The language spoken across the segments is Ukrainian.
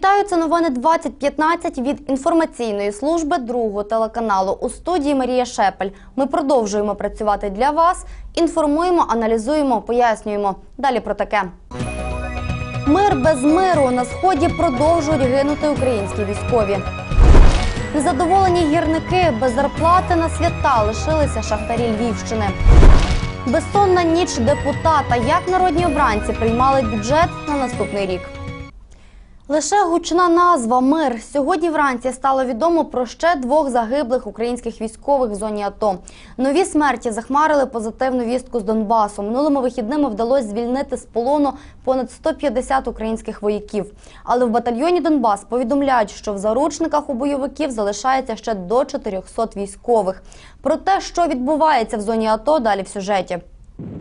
Вітаю, це новини 2015 від інформаційної служби другого телеканалу. У студії Марія Шепель. Ми продовжуємо працювати для вас. Інформуємо, аналізуємо, пояснюємо. Далі про таке. Мир без миру на сході продовжують гинути українські військові. Незадоволені гірники без зарплати на свята лишилися шахтарі Львівщини. Безсонна ніч депутата. Як народні обранці приймали бюджет на наступний рік. Лише гучна назва Мир. Сьогодні вранці стало відомо про ще двох загиблих українських військових в зоні АТО. Нові смерті захмарили позитивну вістку з Донбасу. Минулими вихідними вдалося звільнити з полону понад 150 українських вояків. Але в батальйоні Донбас повідомляють, що в заручниках у бойовиків залишається ще до 400 військових. Про те, що відбувається в зоні АТО, далі в сюжеті.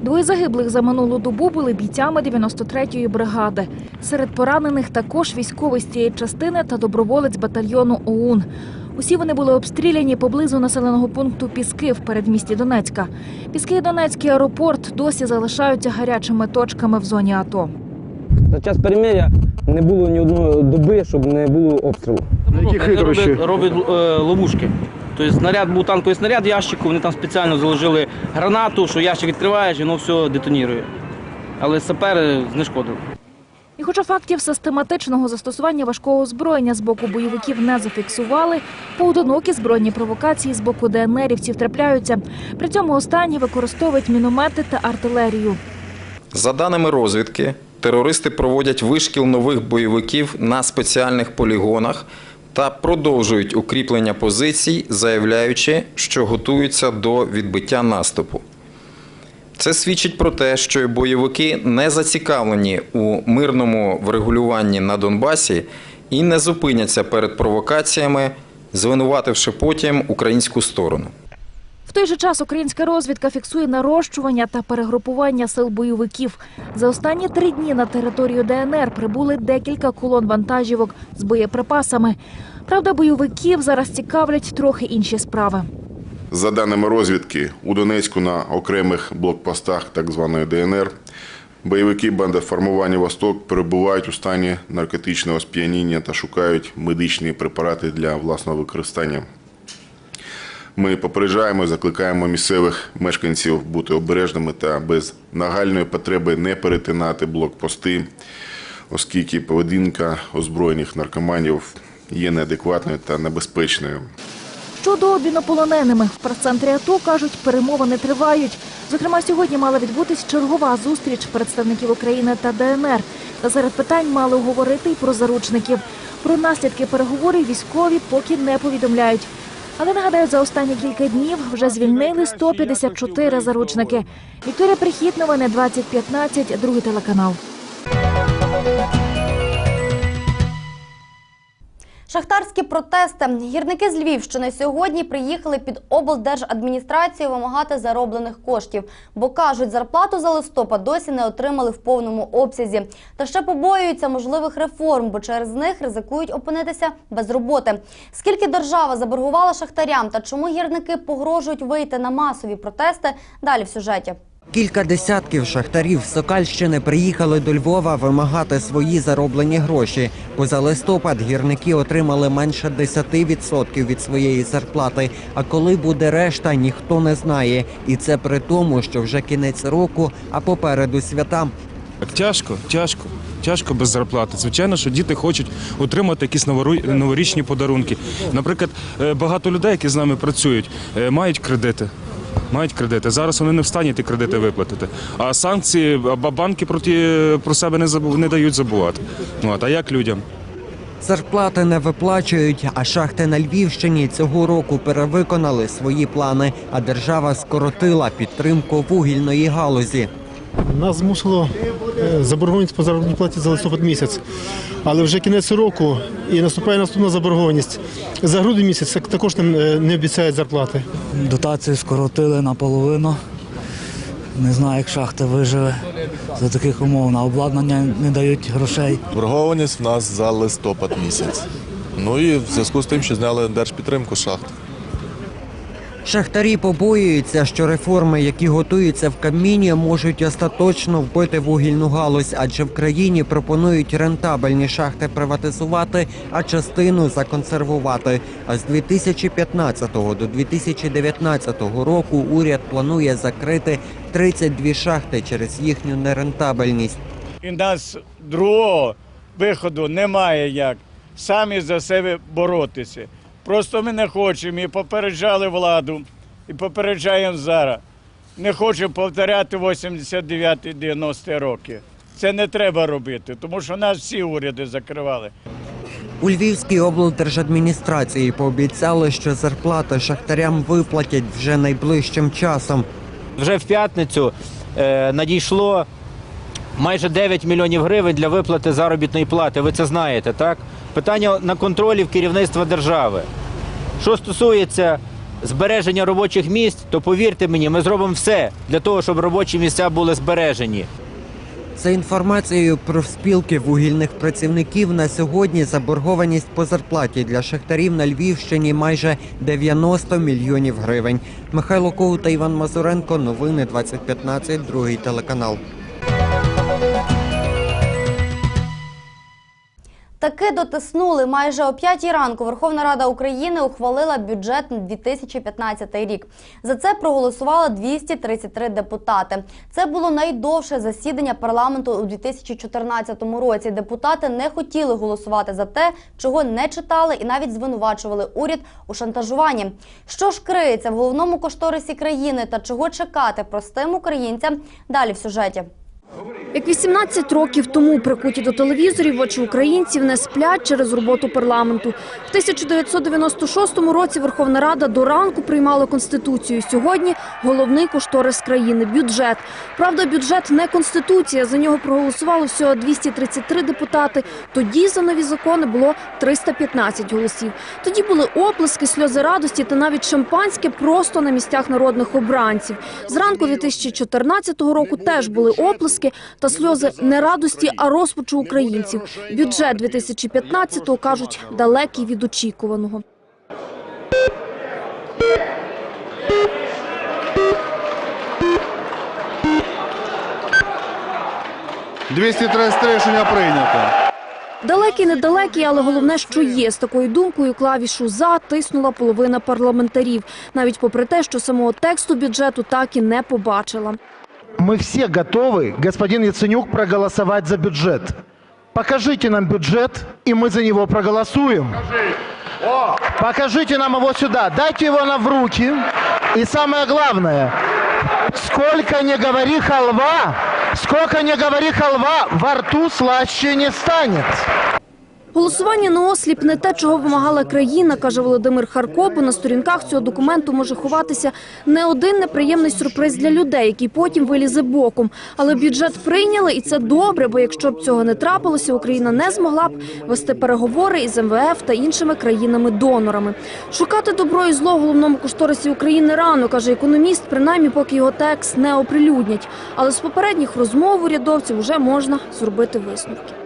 Двоє загиблих за минулу добу були бійцями 93-ї бригади. Серед поранених також військовий з цієї частини та доброволець батальйону ОУН. Усі вони були обстріляні поблизу населеного пункту Піски в передмісті Донецька. Піски і Донецький аеропорт досі залишаються гарячими точками в зоні АТО. За час перемиря не було ні одної доби, щоб не було обстрілу. Які хитрощі? роблять, роблять е, ловушки. Тобто снаряд був танковий снаряд в ящику, вони там спеціально заложили гранату, що ящик відкриваєш і воно все детонірує. Але сапери знешкодили. І хоча фактів систематичного застосування важкого озброєння з боку бойовиків не зафіксували, поодинокі збройні провокації з боку ДНРівців трапляються. При цьому останні використовують міномети та артилерію. За даними розвідки, терористи проводять вишкіл нових бойовиків на спеціальних полігонах та продовжують укріплення позицій, заявляючи, що готуються до відбиття наступу. Це свідчить про те, що бойовики не зацікавлені у мирному врегулюванні на Донбасі і не зупиняться перед провокаціями, звинувативши потім українську сторону. Той же час українська розвідка фіксує нарощування та перегрупування сил бойовиків. За останні три дні на територію ДНР прибули декілька колон вантажівок з боєприпасами. Правда, бойовиків зараз цікавлять трохи інші справи. За даними розвідки, у Донецьку на окремих блокпостах так званої ДНР бойовики банди формування Восток перебувають у стані наркотичного сп'яніння та шукають медичні препарати для власного використання. Ми попереджаємо закликаємо місцевих мешканців бути обережними та без нагальної потреби не перетинати блокпости, оскільки поведінка озброєних наркоманів є неадекватною та небезпечною. Щодо обміну полоненими в прес-центрі АТО кажуть, перемовини тривають. Зокрема, сьогодні мала відбутись чергова зустріч представників України та ДНР. Серед питань мали говорити й про заручників. Про наслідки переговорів військові поки не повідомляють. Але нагадаю, за останні кілька днів вже звільнили 154 заручники. Вікторія Прихід, новини 2015, другий телеканал. Шахтарські протести. Гірники з Львівщини сьогодні приїхали під облдержадміністрацію вимагати зароблених коштів, бо кажуть, зарплату за листопад досі не отримали в повному обсязі. Та ще побоюються можливих реформ, бо через них ризикують опинитися без роботи. Скільки держава заборгувала шахтарям та чому гірники погрожують вийти на масові протести? Далі в сюжеті. Кілька десятків шахтарів з Сокальщини приїхали до Львова вимагати свої зароблені гроші. Бо за листопад гірники отримали менше 10% від своєї зарплати. А коли буде решта, ніхто не знає. І це при тому, що вже кінець року, а попереду свята. Тяжко, тяжко, тяжко без зарплати. Звичайно, що діти хочуть отримати якісь новорічні подарунки. Наприклад, е, багато людей, які з нами працюють, е, мають кредити. Мають кредити. Зараз вони не встані ті кредити виплатити. А санкції банки проти про себе не забу- не дають забувати. От, а як людям? Зарплати не виплачують, а шахти на Львівщині цього року перевиконали свої плани, а держава скоротила підтримку вугільної галузі. Нас змусило е, заборгованість по заробітній платі за листопад місяць. Але вже кінець року і наступає наступна заборгованість. За грудень місяць також е, не обіцяють зарплати. Дотацію скоротили наполовину. Не знаю, як шахта виживе за таких умов. На обладнання не дають грошей. Боргованість в нас за листопад місяць. Ну і в зв'язку з тим, що зняли держпідтримку шахт. Шахтарі побоюються, що реформи, які готуються в Кабміні, можуть остаточно вбити вугільну галузь, адже в країні пропонують рентабельні шахти приватизувати, а частину законсервувати. А з 2015 до 2019 року уряд планує закрити 32 шахти через їхню нерентабельність. І нас другого виходу немає як. Самі за себе боротися. Просто ми не хочемо і попереджали владу, і попереджаємо зараз. Не хочемо повторяти 89-90 роки. Це не треба робити, тому що нас всі уряди закривали. У Львівській облдержадміністрації пообіцяли, що зарплати шахтарям виплатять вже найближчим часом. Вже в п'ятницю е, надійшло майже 9 мільйонів гривень для виплати заробітної плати. Ви це знаєте, так? Питання на контролі в керівництва держави. Що стосується збереження робочих місць, то повірте мені, ми зробимо все для того, щоб робочі місця були збережені. За інформацією профспілки вугільних працівників на сьогодні заборгованість по зарплаті для шахтарів на Львівщині майже 90 мільйонів гривень. Михайло Коу та Іван Мазуренко. Новини 2015, другий телеканал. Таки дотиснули. Майже о 5 ранку Верховна Рада України ухвалила бюджет на 2015 рік. За це проголосувало 233 депутати. Це було найдовше засідання парламенту у 2014 році. Депутати не хотіли голосувати за те, чого не читали, і навіть звинувачували уряд у шантажуванні. Що ж криється в головному кошторисі країни та чого чекати простим українцям? Далі в сюжеті. Як 18 років тому прикуті до телевізорів очі українців не сплять через роботу парламенту. В 1996 році Верховна Рада до ранку приймала конституцію. Сьогодні головний кошторис країни бюджет. Правда, бюджет не конституція. За нього проголосувало всього 233 депутати. Тоді за нові закони було 315 голосів. Тоді були оплески, сльози радості та навіть шампанське просто на місцях народних обранців. Зранку 2014 року теж були оплески та сльози не радості, а розпачу українців. Бюджет 2015-го, кажуть, далекий від очікуваного. рішення прийнято. Далекий, недалекий, але головне, що є. З такою думкою клавішу «за» тиснула половина парламентарів. Навіть попри те, що самого тексту бюджету так і не побачила. Мы все готовы, господин Яценюк, проголосовать за бюджет. Покажите нам бюджет, и мы за него проголосуем. Покажите нам его сюда, дайте его нам в руки. И самое главное, сколько не говори халва, сколько не говори халва, во рту слаще не станет. Голосування на осліп не те, чого вимагала країна, каже Володимир Харко, бо на сторінках цього документу може ховатися не один неприємний сюрприз для людей, який потім вилізе боком. Але бюджет прийняли, і це добре, бо якщо б цього не трапилося, Україна не змогла б вести переговори із МВФ та іншими країнами-донорами. Шукати добро і зло в головному кошторисі України рано, каже економіст, принаймні поки його текст не оприлюднять. Але з попередніх розмов урядовців вже можна зробити висновки.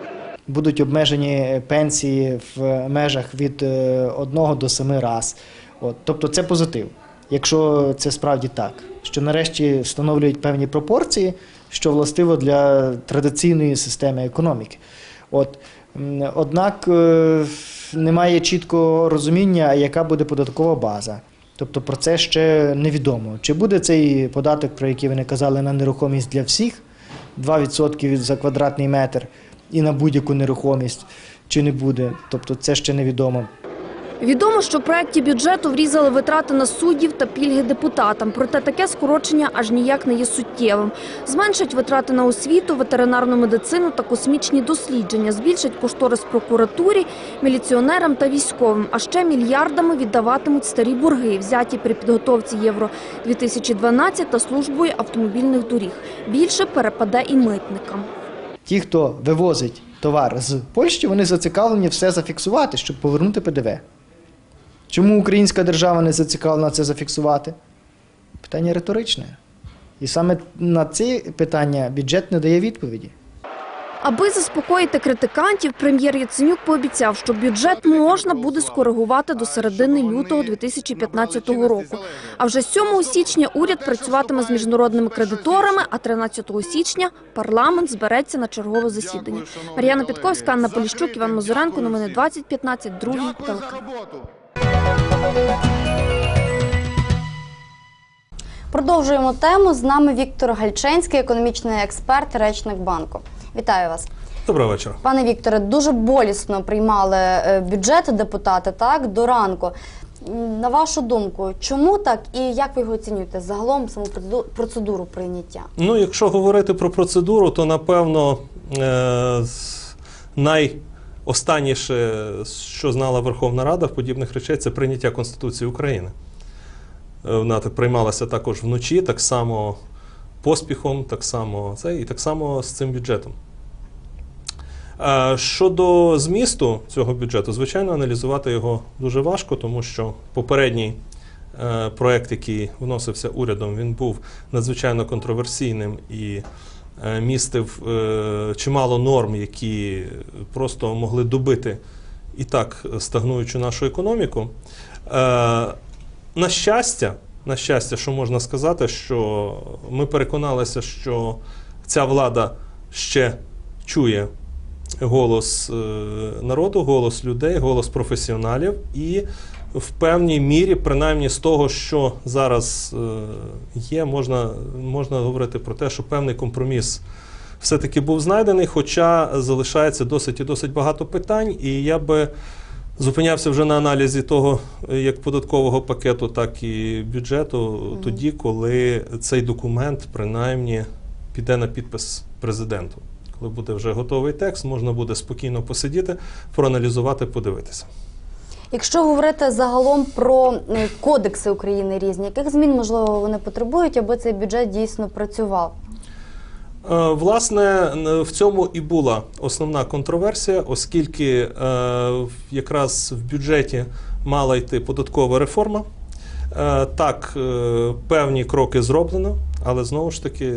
Будуть обмежені пенсії в межах від 1 до 7 раз. От, тобто це позитив, якщо це справді так, що нарешті встановлюють певні пропорції, що властиво для традиційної системи економіки. От, однак е, немає чіткого розуміння, яка буде податкова база. Тобто про це ще невідомо. Чи буде цей податок, про який ви не казали, на нерухомість для всіх 2% за квадратний метр і на будь-яку нерухомість, чи не буде. Тобто це ще невідомо. Відомо, що в проєкті бюджету врізали витрати на суддів та пільги депутатам. Проте таке скорочення аж ніяк не є суттєвим. Зменшать витрати на освіту, ветеринарну медицину та космічні дослідження. Збільшать кошторис прокуратурі, міліціонерам та військовим. А ще мільярдами віддаватимуть старі борги, взяті при підготовці Євро 2012 та службою автомобільних доріг. Більше перепаде і митникам. Ті, хто вивозить товар з Польщі, вони зацікавлені все зафіксувати, щоб повернути ПДВ. Чому українська держава не зацікавлена це зафіксувати? Питання риторичне. І саме на ці питання бюджет не дає відповіді. Аби заспокоїти критикантів, прем'єр Яценюк пообіцяв, що бюджет можна буде скоригувати до середини лютого 2015 року. А вже 7 січня уряд працюватиме з міжнародними кредиторами, а 13 січня парламент збереться на чергове засідання. Мар'яна Підковська, Анна Поліщук, Іван Мозуренко. Новини 2015, другий телеканал. Продовжуємо тему. З нами Віктор Гальченський, економічний експерт, речник банку. Вітаю вас. Доброго вечора. Пане Вікторе, дуже болісно приймали е, бюджет депутати так до ранку. На вашу думку, чому так і як ви його оцінюєте загалом саму процедуру прийняття? Ну, якщо говорити про процедуру, то напевно е- найостанніше, що знала Верховна Рада в подібних речей, це прийняття Конституції України. Е, Вона так приймалася також вночі, так само поспіхом, так само це і так само з цим бюджетом. Е, Щодо змісту цього бюджету, звичайно, аналізувати його дуже важко, тому що попередній е, проект, який вносився урядом, він був надзвичайно контроверсійним і е, містив чимало норм, які просто могли добити і так стагнуючу нашу економіку. На щастя, на щастя, що можна сказати, що ми переконалися, що ця влада ще чує голос е, народу, голос людей, голос професіоналів, і в певній мірі, принаймні з того, що зараз е, є, можна, можна говорити про те, що певний компроміс все-таки був знайдений, хоча залишається досить і досить багато питань, і я би. Зупинявся вже на аналізі того, е, як податкового пакету, так і бюджету, тоді, коли цей документ принаймні піде на підпис президенту. Коли буде вже готовий текст, можна буде спокійно посидіти, проаналізувати, подивитися. Якщо говорити загалом про кодекси України різні, яких змін можливо вони потребують, аби цей бюджет дійсно працював? Е, Власне, в цьому і була основна контроверсія, оскільки е, якраз в бюджеті мала йти податкова реформа. Е, Так, певні кроки зроблено, але знову ж таки,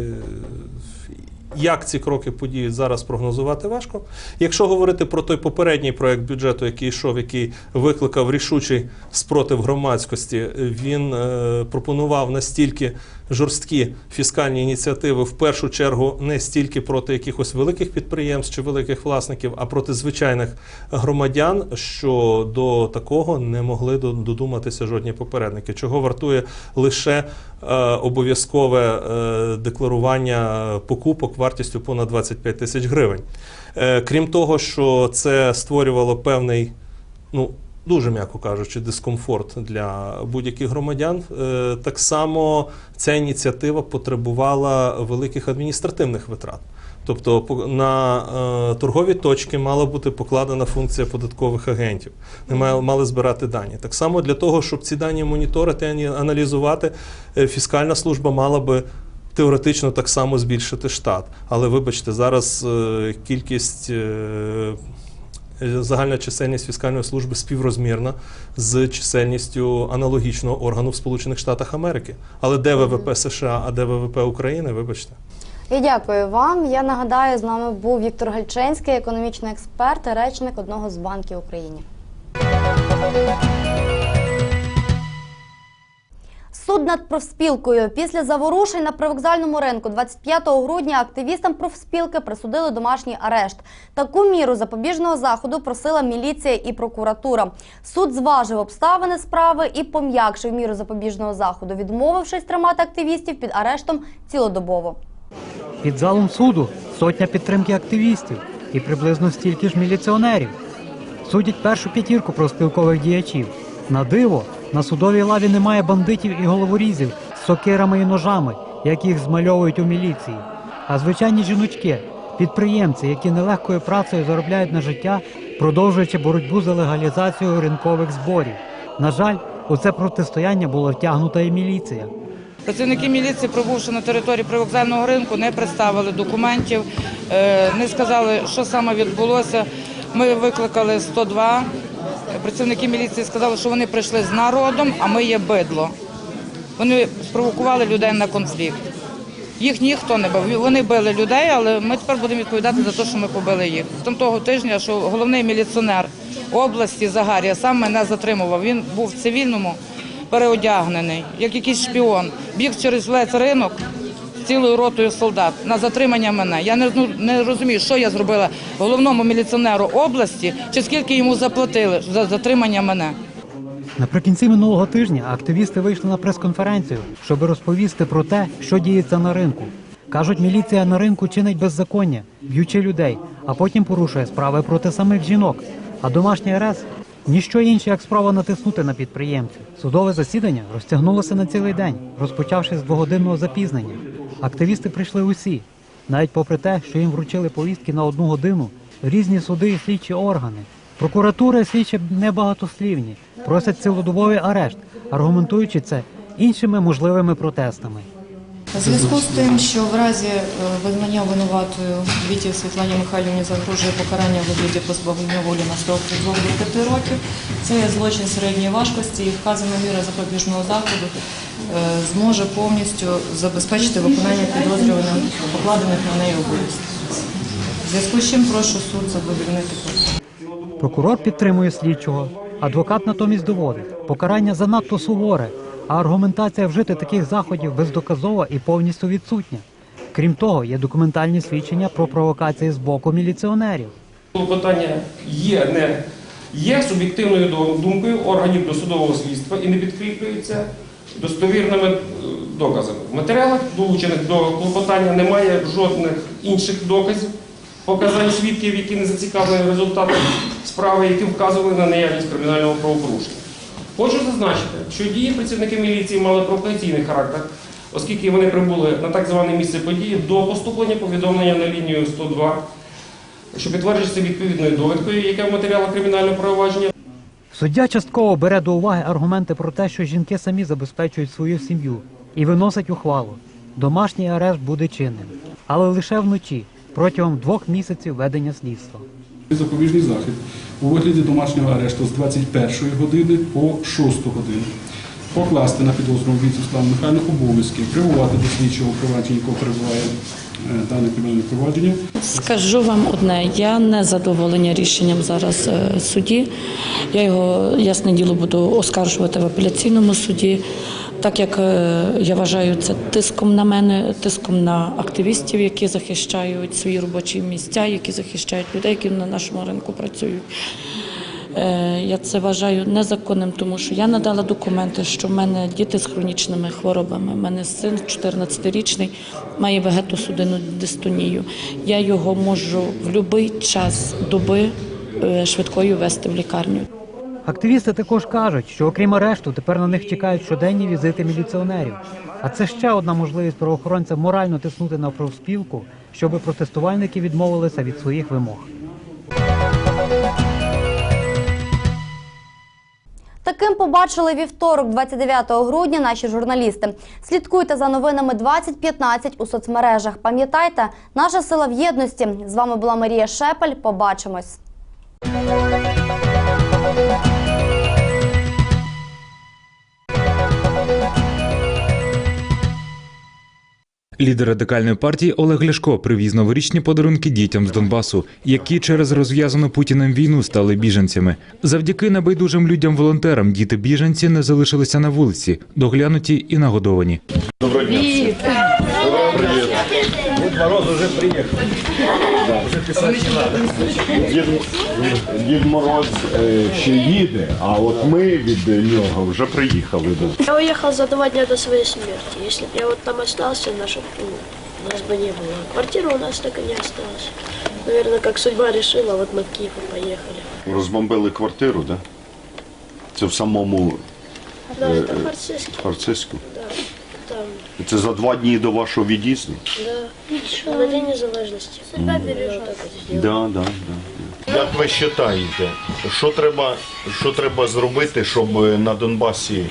як ці кроки подіють, зараз прогнозувати важко. Якщо говорити про той попередній проект бюджету, який йшов, який викликав рішучий спротив громадськості, він пропонував настільки жорсткі фіскальні ініціативи, в першу чергу не стільки проти якихось великих підприємств чи великих власників, а проти звичайних громадян, що до такого не могли додуматися жодні попередники. Чого вартує лише е, обов'язкове е, декларування покупок вартістю понад 25 тисяч гривень. Е, крім того, що це створювало певний, ну дуже м'яко кажучи, дискомфорт для будь-яких громадян. Е, Так само ця ініціатива потребувала великих адміністративних витрат. Тобто на е, торгові точки мала бути покладена функція податкових агентів. Вони мали, збирати дані. Так само для того, щоб ці дані моніторити, аналізувати, е, фіскальна служба мала би теоретично так само збільшити штат. Але вибачте, зараз кількість. Е, Загальна чисельність фіскальної служби співрозмірна з чисельністю аналогічного органу в Сполучених Штатах Америки. Але де ВВП США, а де ВВП України, вибачте. Я дякую вам. Я нагадаю, з нами був Віктор Гальченський, економічний експерт, речник одного з банків України. Суд над профспілкою після заворушень на привокзальному ринку 25 грудня активістам профспілки присудили домашній арешт. Таку міру запобіжного заходу просила міліція і прокуратура. Суд зважив обставини справи і пом'якшив міру запобіжного заходу, відмовившись тримати активістів під арештом цілодобово. Під залом суду сотня підтримки активістів і приблизно стільки ж міліціонерів. Судять першу п'ятірку профспілкових діячів. На диво, на судовій лаві немає бандитів і головорізів з сокирами і ножами, як їх змальовують у міліції. А звичайні жіночки, підприємці, які нелегкою працею заробляють на життя, продовжуючи боротьбу за легалізацію ринкових зборів. На жаль, у це протистояння була втягнута і міліція. Працівники міліції, пробувши на території привокзального ринку, не представили документів, е, не сказали, що саме відбулося. Ми викликали 102. Працівники міліції сказали, що вони прийшли з народом, а ми є бидло. Вони спровокували людей на конфлікт. Їх ніхто не бив. Вони били людей, але ми тепер будемо відповідати за те, що ми побили їх. Там того тижня, що головний міліціонер області Загарія сам мене затримував. Він був в цивільному переодягнений, як якийсь шпіон. Біг через весь ринок цілою ротою солдат на затримання мене. Я не, ну, не розумію, що я зробила головному міліціонеру області, чи скільки йому заплатили за затримання мене. Наприкінці минулого тижня активісти вийшли на прес-конференцію, щоб розповісти про те, що діється на ринку. Кажуть, міліція на ринку чинить беззаконня, б'ючи людей, а потім порушує справи проти самих жінок. А домашній арест ніщо інше, як справа натиснути на підприємців. Судове засідання розтягнулося на цілий день, розпочавши з двогодинного запізнення. Активісти прийшли усі, навіть попри те, що їм вручили повістки на одну годину, різні суди і слідчі органи. Прокуратура і слідчі небагатослівні, просять цілодобовий арешт, аргументуючи це іншими можливими протестами. У зв'язку з тим, що в разі е, визнання винуватою Віті Світлані Михайлівні загрожує покарання в вигляді позбавлення волі на строк від 2 до 5 років, це є злочин середньої важкості і вказана міра запобіжного заходу е, зможе повністю забезпечити виконання підозрюваним покладених на неї обов'язків. В зв'язку з чим прошу суд задовольнити позов. Прокурор підтримує слідчого, адвокат натомість доводить, покарання занадто суворе, а аргументація вжити таких заходів бездоказова і повністю відсутня. Крім того, є документальні свідчення про провокації з боку міліціонерів. Клопотання є не є суб'єктивною думкою органів досудового слідства і не підкріплюється достовірними е, доказами. В матеріалах, долучених до клопотання, немає жодних інших доказів, показань свідків, які не зацікавлені результатом справи, які вказували на наявність кримінального правопорушення. Хочу зазначити, що дії працівників міліції мали провокаційний характер, оскільки вони прибули на так зване місце події до поступлення повідомлення на лінію 102 що підтверджується відповідною довідкою, яка в матеріалах кримінального провадження. Суддя частково бере до уваги аргументи про те, що жінки самі забезпечують свою сім'ю і виносить ухвалу. Домашній арешт буде чинним, але лише вночі, протягом двох місяців ведення слідства. Запобіжний захід у вигляді домашнього арешту з 21 години по 6 годину. Покласти на підозрювану віцю Славу Михайловну обов'язки, прибувати до слідчого провадження, якого перебуває е, дане кримінальне провадження. Скажу вам одне, я не задоволена рішенням зараз е, судді. Я його ясне діло буду оскаржувати в апеляційному суді, так як е, я вважаю це тиском на мене, тиском на активістів, які захищають свої робочі місця, які захищають людей, які на нашому ринку працюють. Е, Я це вважаю незаконним, тому що я надала документи, що в мене діти з хронічними хворобами. У мене син 14-річний має вегетосудинну дистонію. Я його можу в будь-який час доби е, швидкою вести в лікарню. Активісти також кажуть, що окрім арешту, тепер на них чекають щоденні візити міліціонерів. А це ще одна можливість правоохоронцям морально тиснути на профспілку, щоб протестувальники відмовилися від своїх вимог. Таким побачили вівторок, 29 грудня, наші журналісти. Слідкуйте за новинами 2015 у соцмережах. Пам'ятайте, наша сила в єдності. З вами була Марія Шепель. Побачимось. Лідер радикальної партії Олег Ляшко привіз новорічні подарунки дітям з Донбасу, які через розв'язану Путіним війну стали біженцями. Завдяки небайдужим людям-волонтерам діти біженці не залишилися на вулиці, доглянуті і нагодовані. Доброго дня. Привет. Дед Мороз уже приехал. Уже писать не надо. Дід, Дід Мороз е, ще їде, а от ми від нього вже приїхали. Я уехал за два дня до своей смерти. Если бы я вот там остался, наша, ну, нас бы не было. Квартира у нас так и не осталась. Наверное, как судьба решила, вот мы в Киев и поехали. Розбомбили квартиру, так? Да? Це в самому Да, е, это е, Харцевский. Там, І Це за два дні до вашого від'їзду? да. На День Незалежності. Судьба сделала. Да, да, да. Як ви вважаєте, що треба, що треба зробити, щоб на Донбасі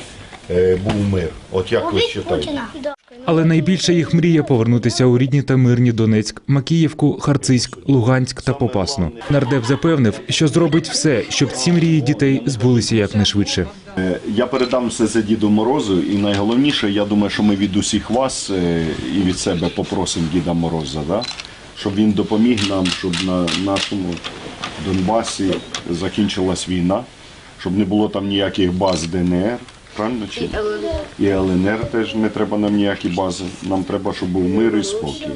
е, був мир? От як ви вважаєте? Да. Але найбільша їх мрія повернутися у рідні та мирні Донецьк, Макіївку, Харцизьк, Луганськ та Попасну. Нардеп запевнив, що зробить все, щоб ці мрії дітей збулися якнайшвидше. Е, Я передам все це Діду Морозу, і найголовніше, я думаю, що ми від усіх вас е, і від себе попросимо Діда Мороза, да? щоб він допоміг нам, щоб на нашому Донбасі закінчилась війна, щоб не було там ніяких баз ДНР. Правильно чи ні? І ЛНР теж не треба нам ніякі бази. Нам треба, щоб був мир і спокій.